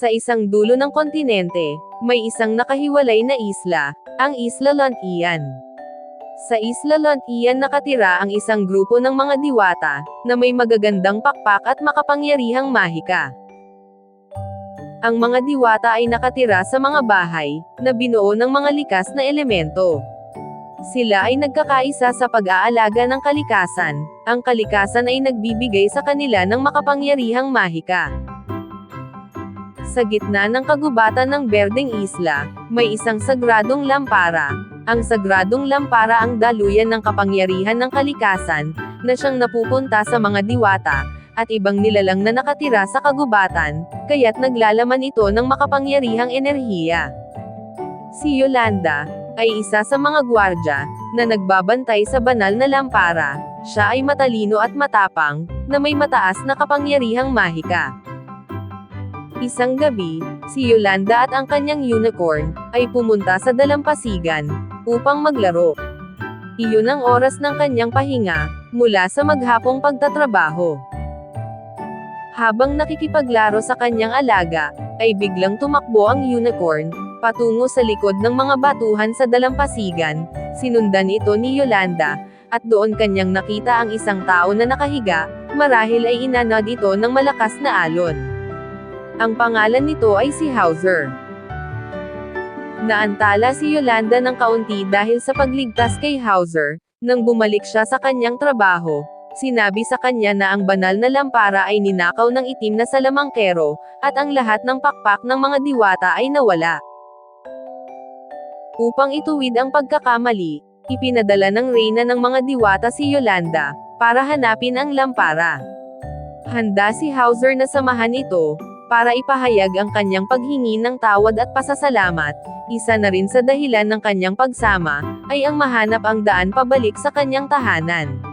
Sa isang dulo ng kontinente, may isang nakahiwalay na isla, ang Isla Lantian. Sa Isla Lantian nakatira ang isang grupo ng mga diwata, na may magagandang pakpak at makapangyarihang mahika. Ang mga diwata ay nakatira sa mga bahay, na binuo ng mga likas na elemento. Sila ay nagkakaisa sa pag-aalaga ng kalikasan, ang kalikasan ay nagbibigay sa kanila ng makapangyarihang mahika. Sa gitna ng kagubatan ng Berdeng Isla, may isang sagradong lampara. Ang sagradong lampara ang daluyan ng kapangyarihan ng kalikasan, na siyang napupunta sa mga diwata, at ibang nilalang na nakatira sa kagubatan, kaya't naglalaman ito ng makapangyarihang enerhiya. Si Yolanda, ay isa sa mga gwardya, na nagbabantay sa banal na lampara. Siya ay matalino at matapang, na may mataas na kapangyarihang mahika. Isang gabi, si Yolanda at ang kanyang unicorn, ay pumunta sa dalampasigan, upang maglaro. Iyon ang oras ng kanyang pahinga, mula sa maghapong pagtatrabaho. Habang nakikipaglaro sa kanyang alaga, ay biglang tumakbo ang unicorn, patungo sa likod ng mga batuhan sa dalampasigan, sinundan ito ni Yolanda, at doon kanyang nakita ang isang tao na nakahiga, marahil ay inanod ito ng malakas na alon. Ang pangalan nito ay si Hauser. Naantala si Yolanda ng kaunti dahil sa pagligtas kay Hauser, nang bumalik siya sa kanyang trabaho, sinabi sa kanya na ang banal na lampara ay ninakaw ng itim na salamangkero, at ang lahat ng pakpak ng mga diwata ay nawala. Upang ituwid ang pagkakamali, ipinadala ng reyna ng mga diwata si Yolanda, para hanapin ang lampara. Handa si Hauser na samahan ito, para ipahayag ang kanyang paghingi ng tawad at pasasalamat, isa na rin sa dahilan ng kanyang pagsama, ay ang mahanap ang daan pabalik sa kanyang tahanan.